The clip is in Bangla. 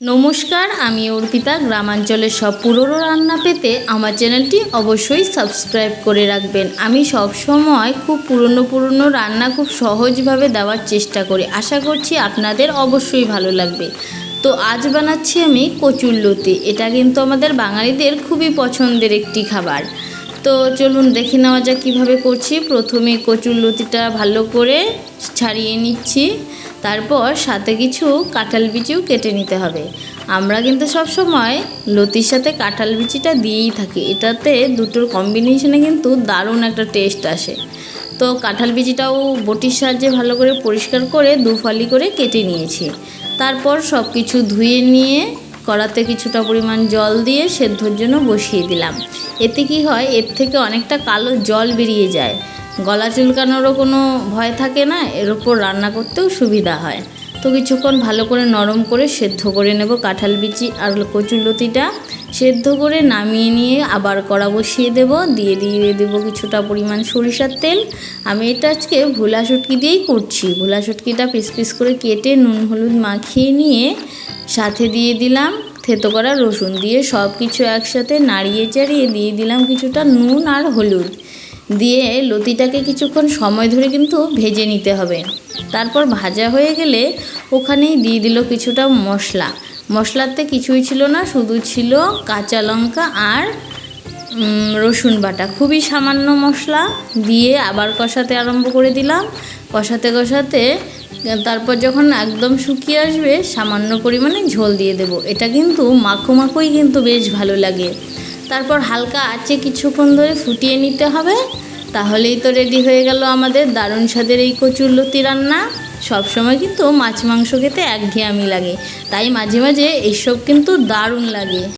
নমস্কার, আমি অর্পিতা। গ্রামাঞ্চলের সব পুরনো রান্না পেতে আমার চ্যানেলটি অবশ্যই সাবস্ক্রাইব করে রাখবেন। আমি সব সময় খুব পুরনো পুরনো রান্না খুব সহজভাবে দেওয়ার চেষ্টা করি। আশা করছি আপনাদের অবশ্যই ভালো লাগবে। তো আজ বানাচ্ছি আমি কচুরলতি এটা কিন্তু আমাদের বাঙালিদের খুবই পছন্দের একটি খাবার। তো চলুন দেখে নেওয়া যাক কীভাবে করছি। প্রথমে কচুর লতিটা ভালো করে ছাড়িয়ে নিচ্ছি। তারপর সাথে কিছু কাঁঠাল বিচিও কেটে নিতে হবে। আমরা কিন্তু সব সময় লতির সাথে কাঁঠাল বিচিটা দিয়েই থাকি। এটাতে দুটোর কম্বিনেশনে কিন্তু দারুণ একটা টেস্ট আসে। তো কাঁঠাল বিচিটাও বটির সাহায্যে ভালো করে পরিষ্কার করে দু ফালি করে কেটে নিয়েছি। তারপর সব কিছু ধুয়ে নিয়ে কড়াতে কিছুটা পরিমাণ জল দিয়ে সেদ্ধর জন্য বসিয়ে দিলাম। এতে কি হয়, এর থেকে অনেকটা কালো জল বেরিয়ে যায়। গলা চুলকানোরও কোনো ভয় থাকে না, এর ওপর রান্না করতেও সুবিধা হয়। তো কিছুক্ষণ ভালো করে নরম করে সেদ্ধ করে নেব কাঁঠাল বিচি আর কচুরলতিটা সেদ্ধ করে নামিয়ে নিয়ে আবার কড়া বসিয়ে দেব, দিয়ে দিয়ে দেব কিছুটা পরিমাণ সরিষার তেল। আমি এটা আজকে ভোলা শুটকি দিয়েই করছি। ভোলা শুটকিটা পিস পিস করে কেটে নুন হলুদ মাখিয়ে নিয়ে সাথে দিয়ে দিলাম থেতো করা রসুন দিয়ে সব কিছু একসাথে নাড়িয়ে চাড়িয়ে দিয়ে দিলাম কিছুটা নুন আর হলুদ। দিয়ে লতিটাকে কিছুক্ষণ সময় ধরে কিন্তু ভেজে নিতে হবে। তারপর ভাজা হয়ে গেলে ওখানেই দিয়ে দিল কিছুটা মশলা। মশলাতে কিছুই ছিল না, শুধু ছিল কাঁচা লঙ্কা আর রসুন বাটা। খুবই সামান্য মশলা দিয়ে আবার কষাতে আরম্ভ করে দিলাম। কষাতে কষাতে তারপর যখন একদম শুকিয়ে আসবে, সামান্য পরিমাণে ঝোল দিয়ে দেব। এটা কিন্তু মাখো মাখোই কিন্তু বেশ ভালো লাগে। তারপর হালকা আঁচে কিছুক্ষণ ধরে ফুটিয়ে নিতে হবে। তাহলেই তো রেডি হয়ে গেল আমাদের দারুণ স্বাদের এই কচুর লতি রান্না। সবসময় কিন্তু মাছ মাংস খেতে একঘেয়ামি লাগে। তাই মাঝে মাঝে এইসব কিন্তু দারুণ লাগে।